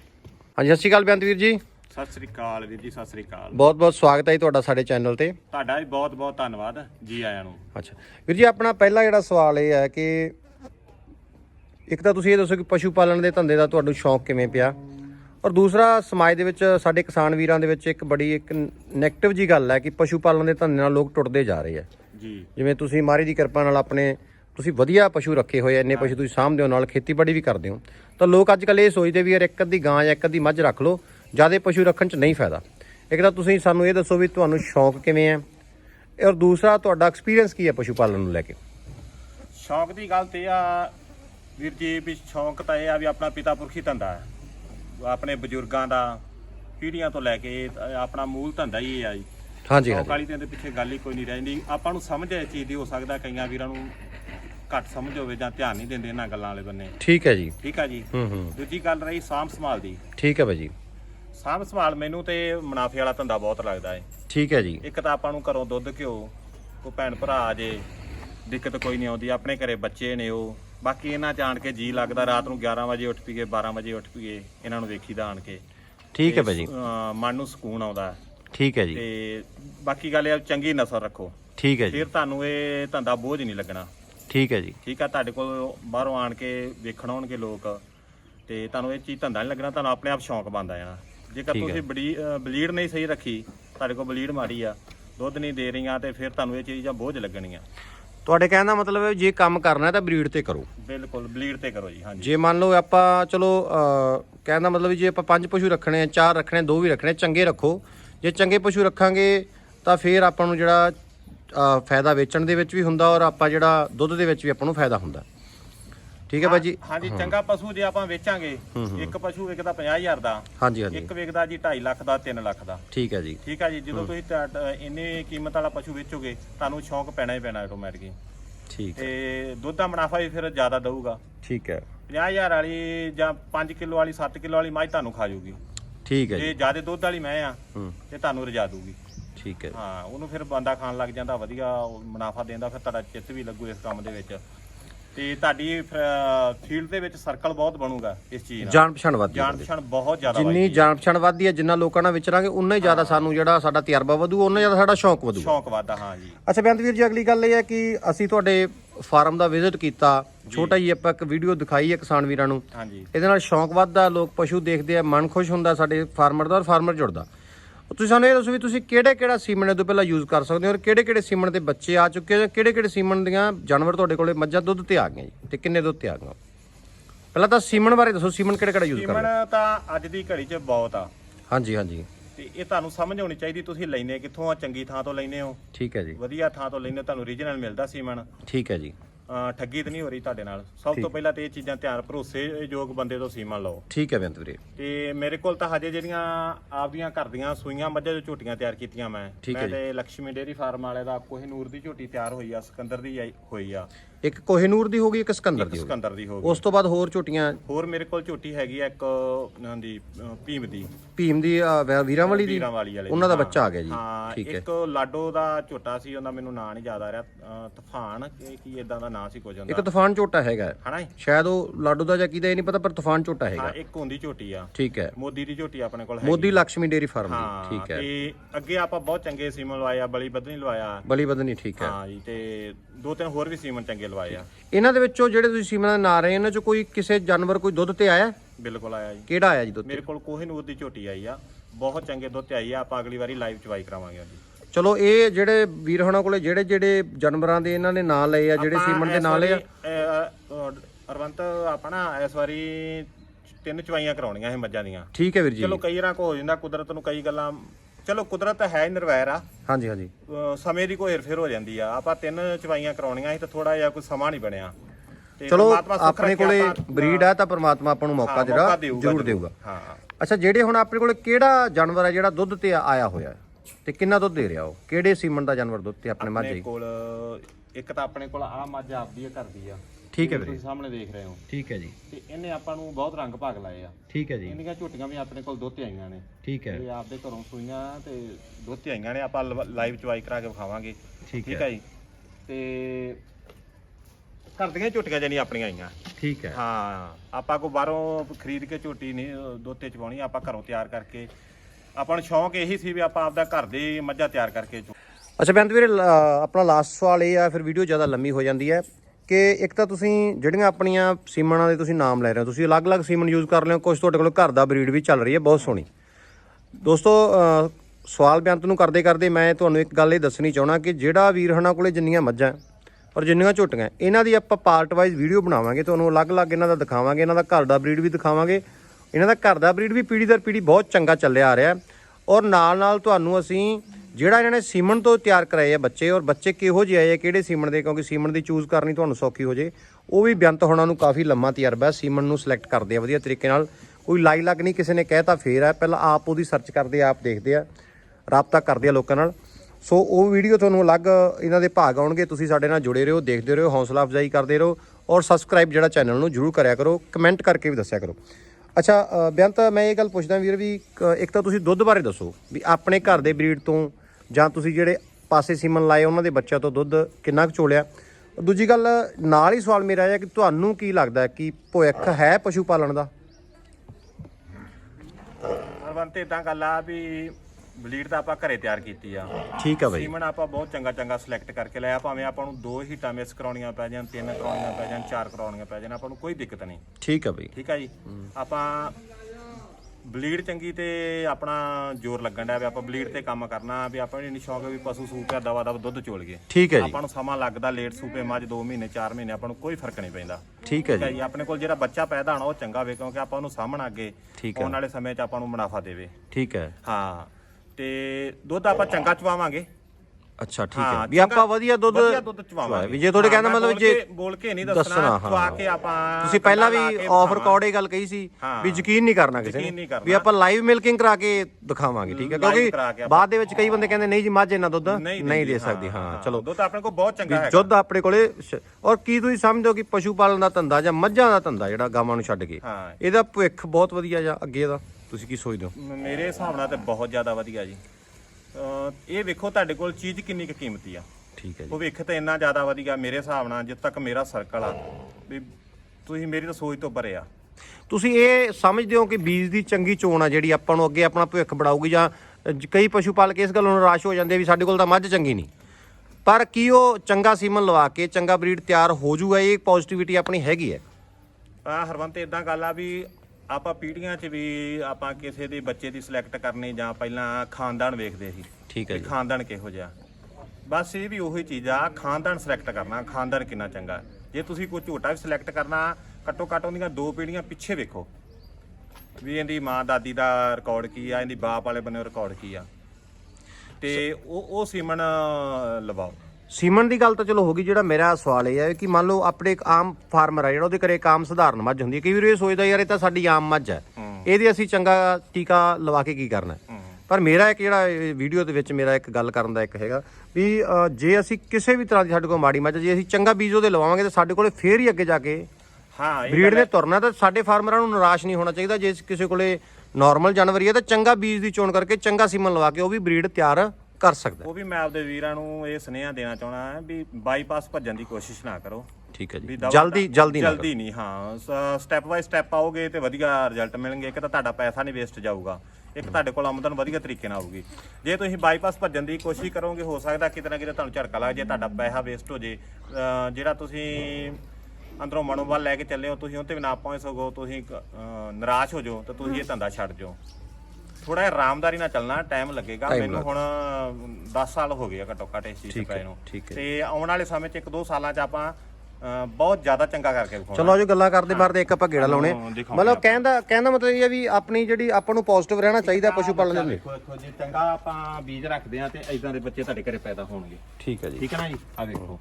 ਹਾਂਜੀ ਸਤਿ ਸ਼੍ਰੀ ਅਕਾਲ ਬੇਅੰਤ ਵੀਰ ਜੀ। ਸਤਿ ਸ੍ਰੀ ਅਕਾਲ ਵੀਰ ਜੀ ਸਤਿ ਸ੍ਰੀ ਅਕਾਲ। ਬਹੁਤ ਬਹੁਤ ਸਵਾਗਤ ਹੈ ਜੀ ਤੁਹਾਡਾ ਸਾਡੇ ਚੈਨਲ ਤੇ। ਤੁਹਾਡਾ ਵੀ ਬਹੁਤ ਬਹੁਤ ਧੰਨਵਾਦ ਜੀ ਆਇਆਂ ਨੂੰ। ਅੱਛਾ। ਵੀਰ ਜੀ ਆਪਣਾ ਪਹਿਲਾ ਜਿਹੜਾ ਸਵਾਲ ਇਹ ਹੈ ਕਿ ਇੱਕ ਤਾਂ ਤੁਸੀਂ ਇਹ ਦੱਸੋ ਕਿ ਪਸ਼ੂ ਪਾਲਣ ਦੇ ਧੰਦੇ ਦਾ ਤੁਹਾਨੂੰ ਸ਼ੌਂਕ ਕਿਵੇਂ ਪਿਆ? ਔਰ ਦੂਸਰਾ ਸਮਾਜ ਦੇ ਵਿੱਚ ਸਾਡੇ ਕਿਸਾਨ ਵੀਰਾਂ ਦੇ ਵਿੱਚ ਇੱਕ ਬੜੀ ਇੱਕ ਨੈਗੇਟਿਵ ਜੀ ਗੱਲ ਹੈ ਕਿ ਪਸ਼ੂ ਪਾਲਣ ਦੇ ਧੰਦੇ ਨਾਲ ਲੋਕ ਟੁੱਟਦੇ ਜਾ ਰਹੇ ਆ। ਜੀ। ਜਿਵੇਂ ਤੁਸੀਂ ਮਾਰੀ ਦੀ ਕਿਰਪਾ ਨਾਲ ਆਪਣੇ ਤੁਸੀਂ ਵਧੀਆ ਪਸ਼ੂ ਰੱਖੇ ਹੋਏ ਇੰਨੇ ਪਸ਼ੂ ਤੁਸੀਂ ਸਾਂਭਦੇ ਹੋ ਨਾਲ ਖੇਤੀਬਾੜੀ ਵੀ ਕਰਦੇ ਹੋ। ਤਾਂ ਲੋਕ ਅੱਜ ਕੱਲ ਇਹ ਸੋਚਦੇ ਵੀ ਯਾਰ ਇੱਕ ਅੱਧੀ ਗਾਂ ਜਾਂ ਇੱਕ ਅੱਧੀ ਮੱਝ ਰੱਖ ਲਓ ਜ਼ਿਆਦਾ ਪਸ਼ੂ ਰੱਖਣ 'ਚ ਨਹੀਂ ਫਾਇਦਾ। ਇੱਕ ਤਾਂ ਤੁਸੀਂ ਸਾਨੂੰ ਇਹ ਦੱਸੋ ਵੀ ਤੁਹਾਨੂੰ ਸ਼ੌਂਕ ਕਿਵੇਂ ਹੈ ਔਰ ਦੂਸਰਾ ਤੁਹਾਡਾ ਐਕਸਪੀਰੀਅੰਸ ਕੀ ਹੈ ਪਸ਼ੂ ਪਾਲਣ ਨੂੰ ਲੈ ਕੇ? ਸ਼ੌਂਕ ਦੀ ਗੱਲ ਤੇ ਆ ਵੀਰ ਜੀ ਵੀ ਸ਼ੌਂਕ ਤਾਂ ਇਹ ਆ ਵੀ ਆਪਣਾ ਪਿਤਾ ਪੁਰਖੀ ਧੰਦਾ ਹੈ। ਆਪਣੇ ਬਜ਼ੁਰਗਾਂ ਦਾ ਪੀੜ੍ਹੀਆਂ ਤੋਂ ਲੈ ਕੇ ਆਪਣਾ ਮੂਲ ਧੰਦਾ ਹੀ ਇਹ ਆ ਜੀ। ਹਾਂਜੀ ਹਾਂਜੀ। ਤੇ ਇਹਦੇ ਪਿੱਛੇ ਗੱਲ ਹੀ ਕੋਈ ਨਹੀਂ ਰਹਿੰਦੀ। ਆਪਾਂ ਨੂੰ ਸਮਝ ਇਹ ਚੀਜ਼ ਦੀ ਹੋ ਸਕਦਾ ਕਈਆਂ ਵੀਰਾਂ ਨੂੰ ਘੱਟ ਸਮਝ ਹੋਵੇ ਜਾਂ ਧਿਆਨ ਨਹੀਂ ਦਿੰਦੇ ਇਹਨਾਂ ਗੱਲਾਂ ਵਾਲੇ ਬੰਨੇ। ਠੀਕ ਹੈ ਜੀ। ਠੀਕ ਆ ਜੀ? ਹੂੰ ਹੂੰ। ਦੂਜੀ ਗੱਲ ਰਹੀ ਸਾਂਭ ਸੰਭਾਲ ਦੀ। ਠੀਕ ਹੈ ਭਾਜੀ। ਸਾਂਭ ਸੰਭਾਲ ਮੈਨੂੰ ਤੇ ਮੁਨਾਫੇ ਵਾਲਾ ਧੰਦਾ ਬਹੁਤ ਲੱਗਦਾ ਹੈ ਠੀਕ ਹੈ ਜੀ। ਇੱਕ ਤਾਂ ਆਪਾਂ ਨੂੰ ਘਰੋਂ ਦੁੱਧ ਘਿਓ ਕੋ ਭੈਣ ਭਰਾ ਆ ਜੇ ਦਿੱਕਤ ਕੋਈ ਨਹੀਂ ਆਉਂਦੀ ਆਪਣੇ ਘਰੇ ਬੱਚੇ ਨੇ ਉਹ। ਬਾਕੀ ਇਹਨਾਂ ਚ ਆਣ ਕੇ ਜੀ ਲੱਗਦਾ ਰਾਤ ਨੂੰ 11 ਵਜੇ ਉੱਠ ਪੀਏ 12 ਵਜੇ ਉੱਠ ਪੀਏ ਇਹਨਾਂ ਨੂੰ ਵੇਖੀਦਾ ਆਣ ਕੇ। ਠੀਕ ਹੈ ਭਾਜੀ। ਮਨ ਨੂੰ ਸਕੂਨ ਆਉਂਦਾ। ਹੈ। ਠੀਕ ਹੈ ਜੀ। ਤੇ ਬਾਕੀ ਗੱਲ ਇਹ ਆ ਵੀ ਚੰਗੀ ਨਸਲ ਰੱਖੋ। ਠੀਕ ਹੈ ਜੀ। ਫਿਰ ਤੁਹਾਨੂੰ ਇਹ ਧੰਦਾ ਬੋਝ ਨਹੀਂ ਲੱਗਣਾ। ਠੀਕ ਹੈ ਜੀ। ਠੀਕ ਆ ਤੁਹਾਡੇ ਕੋਲ ਬਾਹਰੋਂ ਆਣ ਕੇ ਵੇਖਣ ਆਉਣਗੇ ਲੋਕ। ਤੇ ਤੁਹਾਨੂੰ ਇਹ ਚੀਜ਼ ਧੰਦਾ ਨਹੀਂ ਲੱਗਣਾ ਤੁਹਾਨੂੰ ਆਪਣੇ ਆਪ ਸ਼ੌਂਕ ਬਣਦਾ ਜਾਣਾ। ਜੇਕਰ ਠੀਕ ਹੈ। ਤੁਸੀਂ ਬੜੀ ਬਲੀਡ ਨਹੀਂ ਸਹੀ ਰੱਖੀ ਤੁਹਾਡੇ ਕੋਲ ਬਲੀਡ ਮਾੜੀ ਆ ਦੁੱਧ ਨਹੀਂ ਦੇ ਰਹੀਆਂ ਤੇ ਫਿਰ ਤੁਹਾਨੂੰ ਇਹ ਚੀਜ਼ਾਂ ਬੋਝ ਲੱਗਣੀਆਂ। ਤੁਹਾਡੇ ਕਹਿਣ ਦਾ ਮਤਲਬ ਹੈ ਜੇ ਕੰਮ ਕਰਨਾ ਹੈ ਤਾਂ ਬਰੀਡ ਤੇ ਕਰੋ। ਬਿਲਕੁਲ ਬਲੀਡ ਤੇ ਕਰੋ ਜੀ ਹਾਂਜੀ। ਜੇ ਮੰਨ ਲਓ ਆਪਾਂ ਚਲੋ ਅਹ, ਕਹਿਣ ਦਾ ਮਤਲਬ ਵੀ ਜੇ ਆਪਾਂ ਪੰਜ ਪਸ਼ੂ ਰੱਖਣੇ ਆ ਚਾਰ ਰੱਖਣੇ ਦੋ ਵੀ ਰੱਖਣੇ ਚੰਗੇ ਰੱਖੋ। ਜੇ ਚੰਗੇ ਪਸ਼ੂ ਰੱਖਾਂਗੇ ਤਾਂ ਫਿਰ ਆਪਾਂ ਨੂੰ ਜਿਹੜਾ ਫਾਇਦਾ ਵੇਚਣ ਦੇ ਵਿੱਚ ਵੀ ਹੁੰਦਾ ਔਰ ਆਪਾਂ ਜਿਹੜਾ ਦੁੱਧ ਦੇ ਵਿੱਚ ਵੀ ਆਪਾਂ ਨੂੰ ਫਾਇਦਾ ਹੁੰਦਾ। ਠੀਕ ਹੈ ਭਾਜੀ? ਹਾਂਜੀ ਚੰਗਾ ਪਸ਼ੂ ਜੇ ਆਪਾਂ ਵੇਚਾਂਗੇ ਹੂੰ, ਹੂੰ। ਇੱਕ ਪਸ਼ੂ ਵਿਕਦਾ 50000 ਦਾ ਹਾਂਜੀ ਹਾਂਜੀ। ਇੱਕ ਵਿਕਦਾ ਜੀ 2.5 ਲੱਖ ਦਾ 3 ਲੱਖ ਦਾ। ਠੀਕ ਹੈ ਜੀ। ਠੀਕ ਆ ਜੀ ਜਦੋਂ ਤੁਸੀਂ ਇੰਨੀ ਕੀਮਤ ਵਾਲਾ ਪਸ਼ੂ ਵੇਚੋਗੇ ਤੁਹਾਨੂੰ ਸ਼ੌਂਕ ਪੈਣਾ ਹੀ ਪੈਣਾ ਆਟੋਮੈਟਿਕਲੀ ਠੀਕ ਹੈ। ਤੇ ਦੁੱਧ ਦਾ ਮੁਨਾਫਾ ਵੀ ਫਿਰ ਜ਼ਿਆਦਾ ਦਊਗਾ। ਠੀਕ ਹੈ। 50000 ਵਾਲੀ ਜਾਂ 5 ਕਿਲੋ ਵਾਲੀ 7 ਕਿਲੋ ਵਾਲੀ ਮੱਝ ਤੁਹਾਨੂੰ ਖਾ ਜਾਊਗੀ। ਠੀਕ ਹੈ ਜੇ ਜੀ। ਜ਼ਿਆਦਾ ਦੁੱਧ ਵਾਲੀ ਮੈਂ ਆ ਹੂੰ। ਤੇ ਤੁਹਾਨੂੰ ਰਜਾ ਦੂਗੀ। ਠੀਕ ਹੈ ਹਾਂ ਉਹਨੂੰ ਫਿਰ ਬੰਦਾ ਖਾਣ ਲੱਗ ਜਾਂਦਾ ਵਧੀਆ ਮੁਨਾਫਾ ਦਿੰਦਾ ਫਿਰ ਤੁਹਾਡਾ ਚਿੱਤ ਵੀ ਲੱਗੂ ਇਸ ਕੰਮ ਦੇ ਵਿੱਚ। ਤੇ ਤੁਹਾਡੀ ਫੀਲਡ ਦੇ ਵਿੱਚ ਸਰਕਲ ਬਹੁਤ ਬਣੂਗਾ ਇਸ ਚੀਜ਼ ਨਾਲ। ਜਾਣ ਪਛਾਣ ਵੱਧਦੀ ਹੈ ਜਾਣ ਪਛਾਣ ਬਹੁਤ ਜ਼ਿਆਦਾ ਜਿੰਨੀ ਵਧਦੀ ਹੈ। ਜਾਣ ਪਛਾਣ ਵੱਧਦੀ ਹੈ ਜਿੰਨਾ ਲੋਕਾਂ ਨਾਲ ਵਿਚਰਾਂਗੇ ਉਨਾ ਹੀ ਜ਼ਿਆਦਾ ਸਾਨੂੰ ਜਿਹੜਾ ਸਾਡਾ ਤਜਰਬਾ ਵਧੂ ਉਨਾ ਜ਼ਿਆਦਾ ਸਾਡਾ ਸ਼ੌਂਕ ਵਧੂ। ਸ਼ੌਂਕ ਵੱਧਦਾ ਹਾਂ ਜੀ। ਅੱਛਾ ਬੇਅੰਤ ਵੀਰ ਜੀ ਅਗਲੀ ਗੱਲ ਇਹ ਹੈ ਕਿ ਅਸੀਂ ਤੁਹਾਡੇ ਫਾਰਮ ਦਾ ਵਿਜ਼ਿਟ ਕੀਤਾ। ਛੋਟਾ ਜੀ ਆਪਾਂ ਇੱਕ ਵੀਡੀਓ ਦਿਖਾਈ ਹੈ ਕਿਸਾਨ ਵੀਰਾਂ ਨੂੰ। ਹਾਂਜੀ। ਇਹਦੇ ਨਾਲ ਸ਼ੌਂਕ ਵੱਧਦਾ ਲੋਕ ਪਸ਼ੂ ਦੇਖਦੇ ਆ ਮਨ ਖੁਸ਼ ਹੁੰਦਾ ਸਾਡੇ ਫਾਰਮਰ ਦਾ ਔਰ ਫਾਰਮਰ ਜੁੜਦਾ। ਤੁਸੀਂ ਸਾਨੂੰ ਇਹ ਦੱਸੋ ਵੀ ਤੁਸੀਂ ਕਿਹੜੇ ਕਿਹੜਾ ਸੀਮਨ ਇਹ ਤੋਂ ਪਹਿਲਾਂ ਯੂਜ਼ ਕਰ ਸਕਦੇ ਹੋ ਔਰ ਕਿਹੜੇ ਕਿਹੜੇ ਸੀਮਨ ਦੇ ਬੱਚੇ ਆ ਚੁੱਕੇ ਆ? ਕਿਹੜੇ ਕਿਹੜੇ ਸੀਮਨ ਦੀਆਂ ਜਾਨਵਰ ਤੁਹਾਡੇ ਕੋਲੇ ਮੱਝਾਂ ਦੁੱਧ ਤੇ ਆ ਗਈਆਂ ਜੀ? ਤੇ ਕਿੰਨੇ ਦੁੱਧ ਤੇ ਆ ਗਈਆਂ? ਪਹਿਲਾਂ ਤਾਂ ਸੀਮਨ ਬਾਰੇ ਦੱਸੋ ਸੀਮਨ ਕਿਹੜਾ ਕਿਹੜਾ ਯੂਜ਼ ਕਰਦੇ ਸੀਮਨ ਤਾਂ ਅੱਜ ਦੀ ਘੜੀ 'ਚ ਬਹੁਤ ਆ। ਹਾਂਜੀ ਹਾਂਜੀ। ਤੇ ਇਹ ਤੁਹਾਨੂੰ ਸਮਝ ਆਉਣੀ ਚਾਹੀਦੀ ਤੁਸੀਂ ਲੈਨੇ ਕਿੱਥੋਂ ਆ? ਚੰਗੀ ਥਾਂ ਤੋਂ ਲੈਨੇ ਹੋ। ਠੀਕ ਹੈ ਜੀ। ਵਧੀਆ ਥਾਂ ਤੋਂ ਲੈਨੇ ਤੁਹਾਨੂੰ ਰੀਜਨਲ ਮਿਲਦਾ ਸੀਮਨ। ਠੀਕ ਹੈ ਜੀ। ਠੱਗੀ ਤਾਂ ਨਹੀਂ ਹੋ ਰਹੀ ਤੁਹਾਡੇ ਨਾਲ। ਸਭ ਤੋਂ ਪਹਿਲਾਂ ਤੇ ਇਹ ਚੀਜ਼ਾਂ ਧਿਆਨ ਭਰੋਸੇਯੋਗ ਬੰਦੇ ਤੋਂ ਸੀਮਨ ਲਓ। ਠੀਕ ਹੈ ਬੇਅੰਤ ਵੀਰੇ। ਤੇ ਮੇਰੇ ਕੋਲ ਤਾਂ ਹਜੇ ਜਿਹੜੀਆਂ ਆਪਦੀਆਂ ਘਰ ਦੀਆਂ ਸੂਈਆਂ ਮੱਝਾਂ ਜੋ ਝੋਟੀਆਂ ਤਿਆਰ ਕੀਤੀਆਂ ਮੈਂ। ਹੈ ਮੈਂ ਤੇ ਲక్ష్ਮੀ ਡੇਰੀ ਫਾਰਮ ਵਾਲੇ ਦਾ ਕੋਹਿਨੂਰ ਦੀ ਝੋਟੀ ਤਿਆਰ ਹੋਈ ਆ ਸਿਕੰਦਰ ਦੀ ਹੋਈ ਆ। ਇੱਕ ਕੋਹਿਨੂਰ ਦੀ ਹੋਗੀ ਇੱਕ ਸਿਕੰਦਰ ਦੀ ਸਿਕੰਦਰ ਦੀ ਹੋ ਗਈ। ਉਸ ਤੋਂ ਬਾਅਦ ਹੋਰ ਝੋਟੀਆਂ ਹੋਰ ਮੇਰੇ ਕੋਲ ਝੋਟੀ ਹੈਗੀ ਆ ਇੱਕ ਹਾਂਜੀ ਭੀਮ ਦੀ। ਭੀਮ ਦੀ ਵੀਰਾਂ ਵਾਲੀ ਦੀ ਉਹਨਾਂ ਦਾ ਹਾਂ। ਬੱਚਾ ਆ ਗਿਆ ਜੀ। ਹਾਂ ਠੀਕ ਹੈ। ਇੱਕ ਲਾਡੋ ਦਾ ਝੋਟਾ ਸੀ ਉਹਦਾ ਮੈਨੂੰ ਨਾਂ ਨਹੀਂ ਯਾਦ ਆ ਰਿਹਾ ਤੂਫਾਨ ਕਿ ਕੀ ਇਦਾਂ ਦਾ ਨਾਂ ਸੀ ਕੁਝ ਇੱਕ ਹੁੰਦਾ ਤੂਫਾਨ ਝੋਟਾ ਹੈਗਾ ਹੈ। ਹਨਾ ਜੀ? ਸ਼ਾਇਦ ਉਹ ਲਾਡੂ ਦਾ ਜਾਂ ਕਿਹਦਾ ਇਹ ਨਹੀਂ ਪਤਾ ਪਰ ਤੂਫਾਨ ਝੋਟਾ ਹੈਗਾ। ਹਾਂ ਇੱਕ ਹੁੰਦੀ ਝੋਟੀ ਆ। ਠੀਕ ਹੈ। ਮੋਦੀ ਦੀ ਝੋਟੀ ਆਪਣੇ ਕੋਲ ਹੈਗੀ ਮੋਦੀ ਲక్ష్ਮੀ ਡੇਰੀ ਫਾਰਮ ਹਾਂ ਦੀ ਠੀਕ ਹੈ। ਤੇ ਅੱਗੇ ਆਪਾਂ ਬਹੁਤ ਚੰਗੇ ਸੀਮਨ ਲਵਾਏ ਆ ਬਲੀ ਬਦਨੀ ਲਵਾਇਆ। ਬਲੀ ਬਦਨੀ ਠੀਕ ਹੈ। ਹਾਂ ਜੀ ਤੇ ਦੋ ਤਿੰਨ ਹੋਰ ਵੀ ਸੀਮਨ ਚੰਗੇ ਲਵਾਏ ਆ। ਇਹਨਾਂ ਦੇ ਵਿੱਚੋਂ ਜਿਹੜੇ ਤੁਸੀਂ ਸੀਮਨਾਂ ਦੇ ਨਾਂ ਰਹੇ ਇਹਨਾਂ ਚੋਂ ਕੋਈ ਕਿਸੇ ਜਾਨਵਰ ਕੋਈ ਦੁੱਧ ਤੇ ਆਇਆ? ਹੈ? ਬਿਲਕੁਲ ਆਇਆ ਜੀ। ਕਿਹੜਾ ਆਇਆ ਜੀ ਦੁੱਧ? ਤੇ ਮੇਰੇ ਕੋਲ ਕੋਹਿਨੂਰ ਦੀ ਝੋਟੀ ਆਈ ਆ। ਬਹੁਤ ਚੰਗੇ ਦੁੱਧ ਤੇ ਆਈ ਆ। ਆਪਾਂ ਅਗਲੀ ਵਾਰੀ ਲਾਈਵ ਚਵਾਈ ਕਰਾਵਾਂਗੇ ਉਹਦੀ। ਚਲੋ ਇਹ ਜਿਹੜੇ ਵੀਰ ਹੋਣਾ ਕੋਲੇ ਜਿਹੜੇ ਜਿਹੜੇ ਜਾਨਵਰਾਂ ਦੇ ਇਹਨਾਂ ਨੇ ਨਾਂ ਲਏ ਆ ਜਿਹੜੇ ਆਪਾਂ ਸੀਮਨ ਦੇ ਇਸ ਨਾਂ ਲਏ ਆ। ਵਾਰੀ, ਅਹ, ਅਹ, ਅਰਵੰਤ ਆਪਾਂ ਨਾ ਇਸ ਵਾਰੀ ਤਿੰਨ ਚਵਾਈਆਂ ਕਰਾਉਣੀਆਂ ਇਹ ਮੱਝਾਂ ਦੀਆਂ। ਠੀਕ ਹੈ ਵੀਰ ਜੀ। ਚਲੋ ਕਈ ਰਾਂ ਕੋ ਹੋ ਜਾਂਦਾ ਕੁਦਰਤ ਨੂੰ ਕਈ ਗੱਲਾਂ ਚਲੋ ਕੁਦਰਤ ਹੈ ਨਿਰਵੈਰ ਆ। ਹਾਂਜੀ ਹਾਂਜੀ। ਅਹ, ਸਮੇਂ ਦੀ ਕੋਈ ਹੇਰਫੇਰ ਹੋ ਜਾਂਦੀ ਆ। ਆਪਾਂ ਤਿੰਨ ਚਵਾਈਆਂ ਕਰਾਉਣੀਆਂ ਸੀ ਤਾਂ ਥੋੜਾ ਜਿਹਾ ਕੋਈ ਸਮਾਂ ਨਹੀਂ ਬਣਿਆ। ਤੇ ਚਲੋ ਪਰਮਾਤਮਾ ਸੁੱਖ ਆਪਣੇ ਰੱਖੇ ਕੋਲੇ ਆਪਾਂ- ਬਰੀਡ ਹੈ ਤਾਂ ਪ੍ਰਮਾਤਮਾ ਆਪਾਂ ਨੂੰ ਮੌਕਾ ਹਾਂ, ਜਿਹੜਾ ਮੌਕਾ ਦੇਊਗਾ ਜ਼ਰੂਰ ਦੇਊਗਾ। ਹਾਂ। ਅੱਛਾ ਜਿਹੜੇ ਹੁਣ ਆਪਣੇ ਕੋਲੇ ਕਿਹੜਾ ਜਾਨਵਰ ਹੈ ਜਿਹੜਾ ਦੁੱਧ ਤੇ ਆਇਆ ਹੋਇਆ? ਹੈ? ਤੇ ਕਿੰਨਾ ਦੁੱਧ ਦੇ ਰਿਹਾ ਉਹ? ਕਿਹੜੇ ਸੀਮਨ ਦਾ ਜਾਨਵਰ ਦੁੱਧ ਤੇ ਆਪਣੇ ਮੱਝ? ਆਪਣੇ ਕੋਲ ਇੱਕ ਤਾਂ ਆਪਣੇ ਕੋਲ ਆ ਮੱਝ ਆਪਦੀ ਆ ਘਰ ਦੀ ਆ। ਠੀਕ ਹੈ ਤੁਸੀਂ ਵੀਰੇ। ਸਾਹਮਣੇ ਦੇਖ ਰਹੇ ਹੋ। ਠੀਕ ਹੈ ਜੀ। ਤੇ ਇਹਨੇ ਆਪਾਂ ਨੂੰ ਬਹੁਤ ਰੰਗ ਭਾਗ ਲਾਏ ਆ। ਠੀਕ ਹੈ ਜੀ। ਇਹਦੀਆਂ ਝੋਟੀਆਂ ਵੀ ਆਪਣੇ ਕੋਲ ਦੁੱਧ ਤੇ ਆਈਆਂ ਨੇ। ਠੀਕ ਹੈ। ਤੇ ਆਪਦੇ ਘਰੋਂ ਸੂਈਆਂ ਤੇ ਦੁੱਧ ਤੇ ਆਈਆਂ ਨੇ। ਆਪਾਂ ਲਾਈਵ ਚਵਾਈ ਕਰਾ ਕੇ ਵਿਖਾਵਾਂਗੇ। ਠੀਕ ਹੈ। ਜੀ। ਤੇ ਘਰ ਦੀਆਂ ਝੋਟੀਆਂ ਜਾਨੀ ਆਪਣੀਆਂ ਆਈਆਂ। ਠੀਕ ਹੈ। ਹਾਂ ਆਪਾਂ ਕੋ ਬਾਹਰੋਂ ਖਰੀਦ ਕੇ ਝੋਟੀ ਨਹੀਂ ਦੁੱਧ ਤੇ ਚਵਾਉਣੀ ਆਪਾਂ ਘਰੋਂ ਤਿਆਰ ਕਰਕੇ ਆਪਾਂ ਨੂੰ ਸ਼ੌਂਕ ਇਹੀ ਸੀ ਵੀ ਆਪਾਂ ਆਪਦਾ ਘਰ ਦੇ ਮੱਝਾਂ ਤਿਆਰ ਕਰਕੇ ਅੱਛਾ ਬੇਅੰਤ ਵੀਰੇ ਆਪਣਾ ਲਾਸਟ ਸਵਾਲ ਇਹ ਆ, ਫਿਰ ਵੀਡੀਓ ਜ਼ਿਆਦਾ ਲੰਮੀ ਹੋ ਜਾਂਦੀ ਹੈ ਕਿ ਇੱਕ ਤਾਂ ਤੁਸੀਂ ਜਿਹੜੀਆਂ ਆਪਣੀਆਂ ਸੀਮਨਾਂ ਦੇ ਤੁਸੀਂ ਨਾਮ ਲੈ ਰਹੇ ਹੋ, ਤੁਸੀਂ ਅਲੱਗ-ਅਲੱਗ ਸੀਮਨ ਯੂਜ਼ ਕਰ ਰਹੇ ਹੋ ਕੁਝ ਤੁਹਾਡੇ ਕੋਲ ਘਰ ਦਾ ਬਰੀਡ ਵੀ ਚੱਲ ਰਹੀ ਹੈ, ਬਹੁਤ ਸੋਹਣੀ। ਦੋਸਤੋ ਸਵਾਲ ਬੇਅੰਤ ਨੂੰ ਕਰਦੇ ਕਰਦੇ ਮੈਂ ਤੁਹਾਨੂੰ ਇੱਕ ਗੱਲ ਇਹ ਦੱਸਣੀ ਚਾਹਣਾ ਕਿ ਜਿਹੜਾ ਵੀਰ ਹਨਾ ਕੋਲੇ ਜਿੰਨੀਆਂ ਮੱਝਾਂ ਔਰ ਜਿੰਨੀਆਂ ਝੋਟੀਆਂ, ਇਹਨਾਂ ਦੀ ਆਪਾਂ ਪਾਰਟ ਵਾਈਜ਼ ਵੀਡੀਓ ਬਣਾਵਾਂਗੇ, ਤੁਹਾਨੂੰ ਅਲੱਗ-ਅਲੱਗ ਇਹਨਾਂ ਦਾ ਦਿਖਾਵਾਂਗੇ, ਇਹਨਾਂ ਦਾ ਘਰ ਦਾ ਬਰੀਡ ਵੀ ਦਿਖਾਵਾਂਗੇ ਇਹਨਾਂ ਦਾ ਘਰ ਦਾ ਬਰੀਡ ਵੀ ਪੀੜੀ ਦਰ ਪੀੜੀ ਬਹੁਤ ਚੰਗਾ ਚੱਲਿਆ ਆ ਰਿਹਾ ਔਰ ਨਾਲ-ਨਾਲ ਤੁਹਾਨੂੰ ਅਸੀਂ ਜਿਹੜਾ ਇਹਨਾਂ ਨੇ ਸੀਮਨ ਤੋਂ ਤਿਆਰ ਕਰਾਏ ਆ ਬੱਚੇ, ਔਰ ਬੱਚੇ ਕਿਹੋ ਜਿਹੇ ਆਏ ਆ, ਕਿਹੜੇ ਸੀਮਨ ਦੇ? ਕਿਉਂਕਿ ਸੀਮਨ ਦੀ ਚੂਜ਼ ਕਰਨੀ ਤੁਹਾਨੂੰ ਸੌਖੀ ਹੋ ਜੇ। ਉਹ ਵੀ ਬੇਅੰਤ ਹੋਣਾ ਨੂੰ ਕਾਫੀ ਲੰਮਾ ਤਜਰਬਾ ਹੈ। ਸੀਮਨ ਨੂੰ ਸਿਲੈਕਟ ਕਰਦੇ ਆ, ਵਧੀਆ ਤਰੀਕੇ ਨਾਲ। ਕੋਈ ਲਾਈ ਲੱਗ ਨਹੀਂ, ਕਿਸੇ ਨੇ ਕਹਿਤਾ ਫੇਰ ਹੈ ਪਹਿਲਾਂ ਆਪ ਉਹਦੀ ਸਰਚ ਕਰਦੇ ਆ, ਆਪ ਦੇਖਦੇ ਆ। ਰਾਬਤਾ ਕਰਦੇ ਆ ਲੋਕਾਂ ਨਾਲ। ਸੋ ਉਹ ਵੀਡੀਓ ਤੁਹਾਨੂੰ ਅਲੱਗ ਇਹਨਾਂ ਦੇ ਭਾਗ ਆਉਣਗੇ। ਤੁਸੀਂ ਸਾਡੇ ਨਾਲ ਜੁੜੇ ਰਹੋ, ਦੇਖਦੇ ਰਹੋ, ਹੌਸਲਾ ਅਫਜ਼ਾਈ ਕਰਦੇ ਰਹੋ। ਔਰ ਸਬਸਕ੍ਰਾਈਬ ਜਿਹੜਾ ਚੈਨਲ ਨੂੰ ਜਰੂਰ ਕਰਿਆ ਕਰੋ। ਕਮੈਂਟ ਕਰਕੇ ਵੀ ਦੱਸਿਆ ਕਰੋ। ਅੱਛਾ ਬੇਅੰਤ, ਮੈਂ ਇਹ ਗੱਲ ਪੁੱਛਦਾ ਵੀਰ ਵੀ ਇੱਕ ਤਾਂ ਤੁਸੀਂ ਦੁੱਧ ਬਾਰੇ ਦੱਸੋ ਵੀ ਆਪਣੇ ਘਰ ਦੇ ਬਰੀਡ ਤੋਂ ਜਾਂ ਤੁਸੀਂ ਜਿਹੜੇ ਪਾਸੇ ਸੀਮਨ ਲਾਏ ਉਹਨਾਂ ਦੇ ਬੱਚਿਆਂ ਤੋਂ ਦੁੱਧ ਕਿੰਨਾ ਕੁ ਚੋਲਿਆ? ਦੂਜੀ ਗੱਲ, ਨਾਲ ਹੀ ਸਵਾਲ ਮੇਰਾ ਇਹ ਹੈ ਕਿ ਤੁਹਾਨੂੰ ਕੀ ਲੱਗਦਾ ਕਿ ਭਵਿੱਖ ਹੈ ਪਸ਼ੂ ਪਾਲਣ ਦਾ? ਹਰਵੰਤ ਇਦਾਂ ਗੱਲ ਆ ਵੀ ਬਲੀਡ ਤਾਂ ਆਪਾਂ ਘਰੇ ਤਿਆਰ ਕੀਤੀ ਆ। ਠੀਕ ਆ ਬਾਈ। ਸੀਮਨ ਆਪਾਂ ਬਹੁਤ ਚੰਗਾ ਚੰਗਾ ਸਿਲੈਕਟ ਕਰਕੇ ਲਿਆ। ਭਾਵੇਂ ਆਪਾਂ ਨੂੰ ਦੋ ਹੀਟਾਂ ਮਿਸ ਕਰਾਉਣੀਆਂ ਪੈ ਜਾਣ ਤਿੰਨ ਕਰਾਉਣੀਆਂ ਪੈ ਜਾਣ ਚਾਰ ਕਰਾਉਣੀਆਂ ਪੈ ਜਾਣ ਆਪਾਂ ਨੂੰ ਕੋਈ ਦਿੱਕਤ ਨਹੀਂ। ਠੀਕ ਆ ਬਾਈ। ਠੀਕ ਆ ਜੀ? ਆਪਾਂ ਬਲੀਡ ਚੰਗੀ ਤੇ ਆਪਣਾ ਜ਼ੋਰ ਲੱਗਣ ਡਿਆ ਵੀ ਆਪਾਂ ਬਲੀਡ ਤੇ ਕੰਮ ਕਰਨਾ ਵੀ ਆਪਾਂ ਨੂੰ ਸ਼ੌਕ ਵੀ ਪਸ਼ੂ ਸੂਪਿਆ ਦਵਾ ਦਵਾ ਦੁੱਧ ਚੋਲ ਗਏ। ਠੀਕ ਹੈ ਜੀ। ਆਪਾਂ ਨੂੰ ਸਮਾਂ ਲੱਗਦਾ ਲੇਟ ਸੂਪੇ ਮੱਝ 2 ਮਹੀਨੇ 4 ਮਹੀਨੇ ਆਪਾਂ ਨੂੰ ਕੋਈ ਫ਼ਰਕ ਨਹੀਂ ਪੈਂਦਾ। ਠੀਕ ਹੈ ਜੀ। ਆਪਣੇ ਕੋਲ ਜਿਹੜਾ ਬੱਚਾ ਪੈਦਾ ਹੋਣਾ ਉਹ ਚੰਗਾ ਵੇ ਕਿਉਂਕਿ ਆਪਾਂ ਉਹਨੂੰ ਸਾਹਮਣਾ ਅੱਗੇ ਆਉਣ ਵਾਲੇ ਸਮੇਂ 'ਚ ਆਪਾਂ ਨੂੰ ਮੁਨਾਫਾ ਦੇਵੇ। ਠੀਕ ਹੈ ਹਾਂ। ਤੇ ਦੁੱਧ ਆਪਾਂ ਚੰਗਾ ਚਵਾਵਾਂਗੇ। ਅੱਛਾ ਠੀਕ ਹੈ। ਹਾਂ, ਵੀ ਆਪਾਂ ਵਧੀਆ ਦੁੱਧ ਵਧੀਆ ਦੁੱਧ ਚਵਾਵਾਂਗੇ। ਵੀ ਜੇ ਤੁਹਾਡੇ ਹਾਂ, ਕਹਿੰਦਾ ਮਤਲਬ ਜੇ ਬੋਲ ਕੇ ਨਹੀਂ ਦੱਸਣਾ, ਹਾਂ। ਚਵਾ ਕੇ ਆਪਾਂ ਤੁਸੀਂ ਪਹਿਲਾਂ ਵੀ ਆਫ। ਰਿਕਾਰਡ ਇਹ ਗੱਲ ਕਹੀ ਸੀ ਹਾਂ। ਵੀ ਯਕੀਨ ਨਹੀਂ ਕਰਨਾ ਕਿਸੇ ਨੇ। ਵੀ ਆਪਾਂ ਲਾਈਵ ਮਿਲਕਿੰਗ ਕਰਾ ਕੇ ਦਿਖਾਵਾਂਗੇ ਠੀਕ ਹੈ। ਕਿਉਂਕਿ ਬਾਅਦ ਦੇ ਵਿੱਚ ਕਈ ਬੰਦੇ ਕਹਿੰਦੇ ਨਹੀਂ ਜੀ ਮੱਝ ਇਹਨਾਂ ਦੁੱਧ ਨਹੀਂ ਦੇ ਸਕਦੀ। ਹਾਂ ਚਲੋ। ਦੁੱਧ ਆਪਣੇ ਕੋਲ ਬਹੁਤ ਚੰਗਾ ਹੈਗਾ। ਦੁੱਧ ਆਪਣੇ ਕੋਲੇ ਔਰ ਕੀ ਤੁਸੀਂ ਸਮਝਦੇ ਹੋ ਕਿ ਪਸ਼ੂ ਪਾਲਣ ਦਾ ਧੰਦਾ ਜਾਂ ਮੱਝਾਂ ਦਾ ਧੰਦਾ ਜਿਹੜਾ ਗਾਵਾਂ ਨੂੰ ਛੱਡ ਕੇ ਹਾਂ। ਇਹਦਾ ਭਵਿੱਖ ਬਹੁਤ ਵਧੀਆ ਜਾਂ ਅੱਗੇ ਦਾ? ਤੁਸੀਂ ਕੀ ਸੋਚਦੇ ਹੋ? ਮੇਰੇ ਹਿਸਾਬ ਨਾਲ ਤੇ ਬਹੁਤ ਜ਼ਿਆਦਾ ਵਧੀਆ ਜੀ। ਅਹ ਇਹ ਵੇਖੋ ਤੁਹਾਡੇ ਕੋਲ ਚੀਜ਼ ਕਿੰਨੀ ਕੁ ਕੀਮਤੀ ਆ। ਠੀਕ ਹੈ ਜੀ। ਭਵਿੱਖ ਤੇ ਇੰਨਾ ਜ਼ਿਆਦਾ ਵਧੀਆ ਮੇਰੇ ਹਿਸਾਬ ਨਾਲ ਜਿੱਦ ਤੱਕ ਮੇਰਾ ਸਰਕਲ ਆ। ਵੀ ਤੁਸੀਂ ਮੇਰੀ ਤਾਂ ਸੋਚ ਤੋਂ ਪਰੇ ਆ। ਤੁਸੀਂ ਇਹ ਸਮਝਦੇ ਹੋ ਕਿ ਬੀਜ ਦੀ ਚੰਗੀ ਚੋਣ ਆ ਜਿਹੜੀ ਆਪਾਂ ਨੂੰ ਅੱਗੇ ਆਪਣਾ ਭਵਿੱਖ ਬਣਾਊਗੀ ਜਾਂ ਜ- ਕਈ ਪਸ਼ੂ ਪਾਲਕ ਇਸ ਗੱਲੋਂ ਨਿਰਾਸ਼ ਹੋ ਜਾਂਦੇ ਆ ਵੀ ਸਾਡੇ ਕੋਲ ਤਾਂ ਮੱਝ ਚੰਗੀ ਨਹੀਂ। ਪਰ ਕੀ ਉਹ ਚੰਗਾ ਸੀਮਨ ਲਵਾ ਕੇ ਚੰਗਾ ਬਰੀਡ ਤਿਆਰ ਹੋ ਜਾਊਗਾ ਇਹ ਪੋਜ਼ਿਟਿਵਿਟੀ ਆਪਣੀ ਹੈਗੀ ਹੈ। ਆ ਹਰਵੰਤ ਇਦਾਂ ਗੱਲ ਆ ਵੀ ਆਪਾਂ ਪੀੜ੍ਹੀਆਂ 'ਚ ਵੀ ਆਪਾਂ ਕਿਸੇ ਦੇ ਬੱਚੇ ਦੀ ਸਿਲੈਕਟ ਕਰਨੀ ਜਾਂ ਪਹਿਲਾਂ ਖਾਨਦਾਨ ਵੇਖਦੇ ਸੀ ਠੀਕ ਹੈ ਵੀ ਜੀ। ਖਾਨਦਾਨ ਕਿਹੋ ਜਿਹਾ। ਬਸ ਇਹ ਵੀ ਉਹੀ ਚੀਜ਼ ਆ ਖਾਨਦਾਨ ਸਿਲੈਕਟ ਕਰਨਾ ਖਾਨਦਾਨ ਕਿੰਨਾ ਚੰਗਾ। ਜੇ ਤੁਸੀਂ ਕੋਈ ਝੋਟਾ ਵੀ ਸਿਲੈਕਟ ਕਰਨਾ ਘੱਟੋ ਘੱਟ ਉਹਦੀਆਂ ਦੋ ਪੀੜ੍ਹੀਆਂ ਪਿੱਛੇ ਵੇਖੋ। ਵੀ ਇਹਦੀ ਮਾਂ ਦਾਦੀ ਦਾ ਰਿਕਾਰਡ ਕੀ ਆ ਇਹਦੀ ਬਾਪ ਵਾਲੇ ਬੰਨੇ ਰਿਕਾਰਡ ਕੀ ਆ। ਤੇ ਉਹ ਉਹ ਸੀਮਨ ਲਵਾਓ। ਸੀਮਨ ਦੀ ਗੱਲ ਤਾਂ ਚਲੋ ਹੋ ਗਈ ਜਿਹੜਾ ਮੇਰਾ ਸਵਾਲ ਇਹ ਹੈ ਕਿ ਮੰਨ ਲਓ ਆਪਣੇ ਇੱਕ ਆਮ ਫਾਰਮਰ ਆ ਜਿਹੜਾ ਉਹਦੇ ਘਰੇ ਇੱਕ ਆਮ ਸਧਾਰਨ ਮੱਝ ਹੁੰਦੀ ਹੈ ਕਈ ਵਾਰ ਇਹ ਸੋਚਦਾ ਯਾਰ ਇਹ ਤਾਂ ਸਾਡੀ ਆਮ ਮੱਝ ਹੈ ਹੂੰ। ਇਹਦੇ ਅਸੀਂ ਚੰਗਾ ਟੀਕਾ ਲਵਾ ਕੇ ਕੀ ਕਰਨਾ ਹੈ? ਹੂੰ। ਪਰ ਮੇਰਾ ਇੱਕ ਜਿਹੜਾ ਵੀਡੀਓ ਦੇ ਵਿੱਚ ਮੇਰਾ ਇੱਕ ਗੱਲ ਕਰਨ ਦਾ ਇੱਕ ਹੈਗਾ ਵੀ ਜੇ ਅਸੀਂ ਕਿਸੇ ਵੀ ਤਰ੍ਹਾਂ ਦੀ ਸਾਡੇ ਕੋਲ ਮਾੜੀ ਮੱਝ ਜੇ ਅਸੀਂ ਚੰਗਾ ਬੀਜ ਉਹਦੇ ਲਵਾਵਾਂਗੇ ਤਾਂ ਸਾਡੇ ਕੋਲੇ ਫੇਰ ਹੀ ਅੱਗੇ ਜਾ ਕੇ ਹਾਂ ਬਰੀਡ ਨੇ ਤੁਰਨਾ ਤਾਂ ਸਾਡੇ ਫਾਰਮਰਾਂ ਨੂੰ ਨਿਰਾਸ਼ ਨਹੀਂ ਹੋਣਾ ਚਾਹੀਦਾ ਜੇ ਕਿਸੇ ਕੋਲੇ ਨਾਰਮਲ ਜਾਨਵਰ ਹੀ ਹੈ ਤਾਂ ਚੰਗਾ ਬੀਜ ਦੀ ਚੋਣ ਕਰਕੇ ਚੰਗਾ ਸੀਮਨ ਲਵਾ ਕੇ ਉਹ ਵੀ ਬਰੀਡ ਤਿਆਰ ਕਰ ਸਕਦਾ ਹੈ। ਉਹ ਵੀ ਮੈਂ ਆਪਦੇ ਵੀਰਾਂ ਨੂੰ ਇਹ ਸੁਨੇਹਾ ਦੇਣਾ ਚਾਹਣਾ ਵੀ ਬਾਈਪਾਸ ਭੱਜਣ ਦੀ ਕੋਸ਼ਿਸ਼ ਨਾ ਕਰੋ। ਠੀਕ ਹੈ ਜੀ। ਜਲਦੀ ਜਲਦੀ ਨਾ। ਜਲਦੀ ਨਹੀਂ ਹਾਂ। ਸਟੈਪ ਬਾਈ ਸਟੈਪ ਆਓਗੇ ਤੇ ਵਧੀਆ ਰਿਜ਼ਲਟ ਮਿਲਣਗੇ। ਇੱਕ ਤਾਂ ਤੁਹਾਡਾ ਪੈਸਾ ਨਹੀਂ ਵੇਸਟ ਜਾਊਗਾ। ਇੱਕ ਤੁਹਾਡੇ ਕੋਲ ਆਮਦਨ ਵਧੀਆ ਤਰੀਕੇ ਨਾਲ ਆਊਗੀ। ਜੇ ਤੁਸੀਂ ਬਾਈਪਾਸ ਭੱਜਣ ਦੀ ਕੋਸ਼ਿਸ਼ ਕਰੋਗੇ ਹੋ ਸਕਦਾ ਕਿਤੇ ਨਾ ਕਿਤੇ ਤੁਹਾਨੂੰ ਝਟਕਾ ਲੱਗ ਜੇ ਤੁਹਾਡਾ ਪੈਸਾ ਵੇਸਟ ਹੋ ਜੇ। ਜਿਹੜਾ ਤੁਸੀਂ ਅੰਦਰੋਂ ਮਨੋਬਲ ਲੈ ਕੇ ਚੱਲੇ ਹੋ ਤੁਸੀਂ ਉਹ ਤੇ ਵੀ ਨਾ ਪਹੁੰਚ ਸਕੋ ਤੁਸੀਂ ਨਿਰਾਸ਼ ਹੋ ਜਾਓ ਤਾਂ ਤੁਸੀਂ ਇਹ ਧੰਦਾ ਛੱਡ ਜਾਓ। ਥੋੜਾ ਜਿਹਾ ਆਰਾਮਦਾਰੀ ਨਾਲ ਚੱਲਣਾ ਟਾਈਮ ਲੱਗੇਗਾ। Time ਮੈਨੂੰ ਹੁਣ 10 ਸਾਲ ਹੋ ਗਏ ਆ ਘੱਟੋ ਘੱਟ ਇਸ ਚੀਜ਼ ਠੀਕ ਹੈ, ਪਏ ਨੂੰ। ਠੀਕ ਹੈ। ਤੇ ਆਉਣ ਵਾਲੇ ਸਮੇਂ 'ਚ ਇੱਕ ਦੋ ਸਾਲਾਂ 'ਚ ਆਪਾਂ ਬਹੁਤ ਜ਼ਿਆਦਾ ਚੰਗਾ ਕਰਕੇ ਵਿਖਾਉਣਾ। ਚਲੋ ਆਜੋ ਗੱਲਾਂ ਕਰਦੇ ਮਾਰਦੇ ਇੱਕ ਆਪਾਂ ਗੇੜਾ ਲਾਉਣੇ। ਹਾਂ, ਮਤਲਬ। ਕਹਿੰਦਾ ਕਹਿੰਦਾ ਮਤਲਬ ਇਹ ਹੈ ਵੀ ਆਪਣੀ ਜਿਹੜੀ ਆਪਾਂ ਨੂੰ ਪੋਜ਼ਿਟਿਵ ਰਹਿਣਾ ਚਾਹੀਦਾ ਪਸ਼ੂ ਪਾਲਣ ਦੇ ਲਈ। ਦੇਖੋ ਦੇਖੋ ਜੇ ਚੰਗਾ ਆਪਾਂ ਬੀਜ ਰੱਖਦੇ ਆ ਤੇ ਇਦਾਂ ਦੇ ਬੱਚੇ ਤੁਹਾਡੇ ਘਰੇ ਪੈਦਾ ਹੋਣਗੇ। ਠੀਕ ਹੈ ਜੀ। ਠੀਕ ਹੈ ਨਾ ਜੀ? ਆ ਵੇਖੋ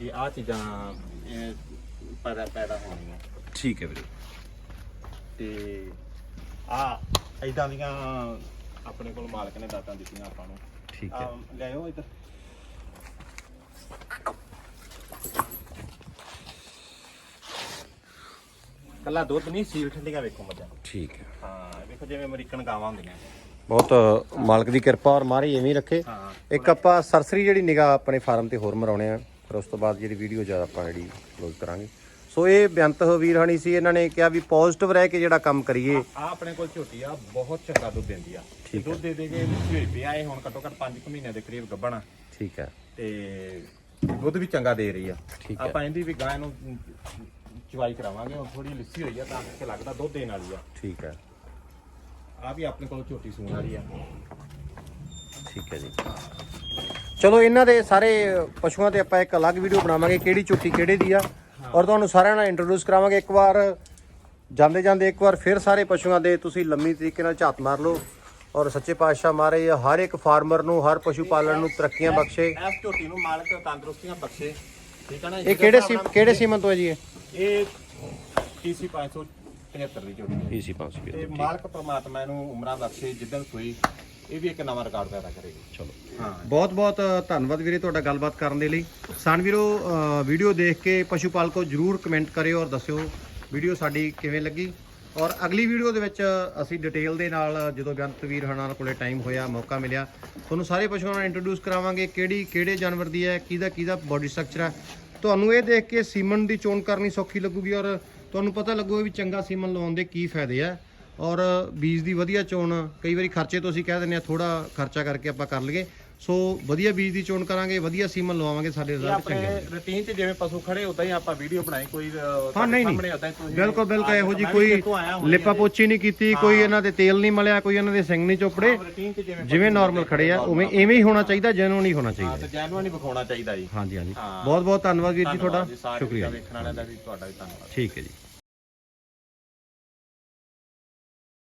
ਇਹ ਆ ਚੀਜ਼ਾਂ ਇਹ ਪੈਦਾ ਪੈਦਾ ਹੋਣਗੀਆਂ। ਠੀਕ ਹੈ ਵੀਰੇ। ਤੇ ਆ ਇਦਾਂ ਦੀਆਂ ਆਪਣੇ ਕੋਲ ਮਾਲਕ ਨੇ ਦਾਤਾਂ ਦਿੱਤੀਆਂ ਆਪਾਂ ਨੂੰ। ਠੀਕ ਹੈ। ਆ ਲਿਆਓ ਇੱਧਰ। ਕੱਲਾ ਦੁੱਧ ਨਹੀਂ ਸੀਲ ਠੰਡੀਆਂ ਵੇਖੋ ਮੱਝਾਂ। ਠੀਕ ਹੈ। ਹਾਂ ਵੇਖੋ ਜਿਵੇਂ ਅਮਰੀਕਨ ਗਾਵਾਂ ਹੁੰਦੀਆਂ। ਬਹੁਤ ਮਾਲਕ ਦੀ ਕਿਰਪਾ ਔਰ ਮਾਰੀ ਐਵੇਂ ਹੀ ਰੱਖੇ। ਹਾਂ। ਇੱਕ ਆਪਾਂ ਸਰਸਰੀ ਜਿਹੜੀ ਨਿਗਾਹ ਆਪਣੇ ਫਾਰਮ ਤੇ ਹੋਰ ਮਰਾਉਣੇ ਆ ਫਿਰ ਉਸ ਤੋਂ ਬਾਅਦ ਜਿਹੜੀ ਵੀਡੀਓ ਜ਼ਿਆਦਾ ਆਪਾਂ ਜਿਹੜੀ ਕਲੋਜ਼ ਕਰਾਂਗੇ। ਸੋ ਇਹ ਬੇਅੰਤ ਵੀਰ ਹਣੀ ਸੀ ਇਹਨਾਂ ਨੇ ਕਿਹਾ ਵੀ ਪੋਜ਼ਿਟਿਵ ਰਹਿ ਕੇ ਜਿਹੜਾ ਕੰਮ ਕਰੀਏ। ਆ ਆਪਣੇ ਕੋਲ ਝੋਟੀ ਆ ਬਹੁਤ ਚੰਗਾ ਦੁੱਧ ਦਿੰਦੀ ਆ। ਠੀਕ ਦੁੱਧ ਦੇ ਦੇ ਕੇ ਪਿਆ ਇਹ ਹੁਣ ਘੱਟੋ ਘੱਟ 5 ਮਹੀਨਿਆਂ ਦੇ ਕਰੀਬ ਗੱਭਣਾ। ਠੀਕ ਹੈ। ਤੇ ਦੁੱਧ ਵੀ ਚੰਗਾ ਦੇ ਰਹੀ ਆ। ਆਪਾਂ ਇਹਦੀ ਵੀ ਗਾਂ ਨੂੰ ਚਵਾਈ ਕਰਾਵਾਂਗੇ ਹੁਣ ਥੋੜੀ ਲਿੱਸੀ ਹੋਈ ਆ ਤਾਂ ਕਿ ਲੱਗਦਾ ਦੁੱਧ ਦੇਣ ਵਾਲੀ ਆ। ਠੀਕ ਹੈ। ਆ ਵੀ ਆਪਣੇ ਕੋਲ ਝੋਟੀ ਸੂਣ ਵਾਲੀ ਆ। ਠੀਕ ਹੈ ਜੀ। ਚਲੋ ਇਹਨਾਂ ਦੇ ਸਾਰੇ ਪਸ਼ੂਆਂ ਤੇ ਆਪਾਂ ਇੱਕ ਅਲੱਗ ਵੀਡੀਓ ਬਣਾਵਾਂਗੇ ਕਿਹੜੀ ਝੋਟੀ ਕਿਹੜੇ ਦੀ ਆ। ਔਰ ਤੁਹਾਨੂੰ ਸਾਰਿਆਂ ਨਾਲ ਇੰਟਰੋਡਿਊਸ ਕਰਾਵਾਂਗੇ ਇੱਕ ਵਾਰ। ਜਾਂਦੇ ਜਾਂਦੇ ਇੱਕ ਵਾਰ ਫਿਰ ਸਾਰੇ ਪਸ਼ੂਆਂ ਦੇ ਤੁਸੀਂ ਲੰਮੀ ਤਰੀਕੇ ਨਾਲ ਝਾਤ ਮਾਰ ਲਓ। ਔਰ ਸੱਚੇ ਪਾਤਸ਼ਾਹ ਮਾਰੇ ਹਰ ਇੱਕ ਫਾਰਮਰ ਨੂੰ ਹਰ ਪਸ਼ੂ ਪਾਲਣ ਨੂੰ ਤਰੱਕੀਆਂ ਬਖਸ਼ੇ। ਇਸ ਝੋਟੀ ਨੂੰ ਮਾਲਕ ਤੰਦਰੁਸਤੀਆਂ ਬਖਸ਼ੇ। ਠੀਕ ਹੈ ਨਾ? ਇਹ ਕਿਹੜੇ ਸੀ ਕਿਹੜੇ ਸੀਮਨ ਤੋਂ ਹੈ ਜੀ ਇਹ? ਇਹ TC 573 ਦੀ ਝੋਟੀ ਹੈ। ਪੀਸੀ 500 ਤੇ ਮਾਲਕ ਪ੍ਰਮਾਤਮਾ ਇਹਨੂੰ ਉਮਰਾਂ ਬਖਸ਼ੇ ਜਿੱਦਣ ਸੋਈ ਇਹ ਵੀ ਇੱਕ ਨਵਾਂ ਰਿਕਾਰਡ ਪੈਦਾ ਕਰੇਗੀ। ਚਲੋ। ਹਾਂ। ਬਹੁਤ ਬਹੁਤ ਧੰਨਵਾਦ ਵੀਰੇ ਤੁਹਾਡਾ ਗੱਲਬਾਤ ਕਰਨ ਦੇ ਲਈ। ਸਨ ਵੀਰੋ ਵੀਡੀਓ ਦੇਖ ਕੇ ਪਸ਼ੂ ਪਾਲਕੋ ਜਰੂਰ ਕਮੈਂਟ ਕਰਿਓ ਔਰ ਦੱਸਿਓ ਵੀਡੀਓ ਸਾਡੀ ਕਿਵੇਂ ਲੱਗੀ। ਔਰ ਅਗਲੀ ਵੀਡੀਓ ਦੇ ਵਿੱਚ ਅਸੀਂ ਡਿਟੇਲ ਦੇ ਨਾਲ ਜਦੋਂ ਬੇਅੰਤ ਵੀਰ ਹਣਾ ਕੋਲੇ ਟਾਈਮ ਹੋਇਆ ਮੌਕਾ ਮਿਲਿਆ ਤੁਹਾਨੂੰ ਸਾਰੇ ਪਸ਼ੂਆਂ ਨੂੰ ਇੰਟਰੋਡਿਊਸ ਕਰਾਵਾਂਗੇ ਕਿਹੜੀ ਕਿਹੜੇ ਜਾਨਵਰ ਦੀ ਹੈ ਕਿਹਦਾ ਕਿਹਦਾ ਬਾਡੀ ਸਟਰਕਚਰ ਹੈ। ਤੁਹਾਨੂੰ ਇਹ ਦੇਖ ਕੇ ਸੀਮਨ ਦੀ ਚੋਣ ਕਰਨੀ ਸੌਖੀ ਲੱਗੂਗੀ ਔਰ ਤੁਹਾਨੂੰ ਪਤਾ ਲੱਗੂਗਾ ਵੀ ਚੰਗਾ ਸੀਮਨ ਲਵਾਉਣ ਦੇ ਕੀ ਫਾਇਦੇ ਆ। ਔਰ ਬੀਜ ਦੀ ਵਧੀਆ ਚੋਣ ਕਈ ਵਾਰੀ ਖਰਚੇ ਤੋਂ ਅਸੀਂ ਕਹਿ ਦਿੰਦੇ ਆ ਥੋੜਾ ਖਰਚਾ ਕਰਕੇ ਆਪਾਂ ਕਰ ਲਈਏ। ਸੋ ਵਧੀਆ ਬੀਜ ਦੀ ਚੋਣ ਕਰਾਂਗੇ ਵਧੀਆ ਸੀਮਨ ਲਵਾਵਾਂਗੇ ਸਾਡੇ ਰਿਜ਼ਲਟ ਚੰਗੇ ਆਪਣੇ ਰੁਟੀਨ 'ਚ ਜਿਵੇਂ ਪਸ਼ੂ ਖੜੇ ਉਦਾਂ ਹੀ ਆਪਾਂ ਵੀਡੀਓ ਬਣਾਈ ਕੋਈ ਹਾਂ ਨਹੀਂ ਸਾਹਮਣੇ ਨਹੀਂ ਹੀ ਬਿਲਕੁਲ ਬਿਲਕੁਲ ਇਹੋ ਜੀ ਕੋਈ ਲਿਪਾ ਪੋਚੀ ਨਹੀਂ ਕੀਤੀ ਕੋਈ ਇਹਨਾਂ ਦੇ ਤੇਲ ਨਹੀਂ ਮਲਿਆ ਕੋਈ ਇਹਨਾਂ ਦੇ ਸਿੰਘ ਨਹੀਂ ਚੋਪੜੇ। ਜਿਵੇਂ ਜਿਵੇਂ ਨਾਰਮਲ ਖੜੇ ਆ ਉਵੇਂ ਐਵੇਂ ਹੀ ਹੋਣਾ ਚਾਹੀਦਾ ਜੈਨੂਨ ਹੀ ਹੋਣਾ ਹਾਂ ਚਾਹੀਦਾ ਤੇ ਜੈਨੂਅਨ ਹੀ ਵਿਖਾਉਣਾ ਚਾਹੀਦਾ ਜੀ। ਹਾਂਜੀ ਹਾਂਜੀ। ਹਾਂ। ਬਹੁਤ ਬਹੁਤ ਧੰਨਵਾਦ ਵੀਰ ਜੀ ਤੁਹਾਡਾ। ਸ਼ੁਕਰੀਆ ਵੇਖਣ ਵਾਲਿਆਂ ਦਾ ਵੀ ਤੁਹਾਡਾ ਵੀ ਧੰਨਵਾਦ। ਠੀਕ ਹੈ ਜੀ।